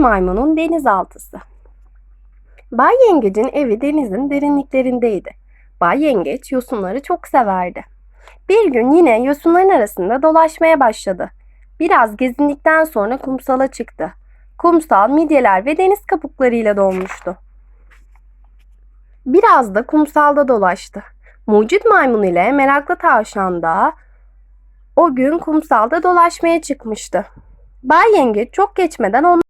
Maymunun denizaltısı. Bay Yengecin evi denizin derinliklerindeydi. Bay Yengeç yosunları çok severdi. Bir gün yine yosunların arasında dolaşmaya başladı. Biraz gezindikten sonra kumsala çıktı. Kumsal midyeler ve deniz kabuklarıyla dolmuştu. Biraz da kumsalda dolaştı. Mucit maymun ile meraklı tavşan da o gün kumsalda dolaşmaya çıkmıştı. Bay Yengeç çok geçmeden onları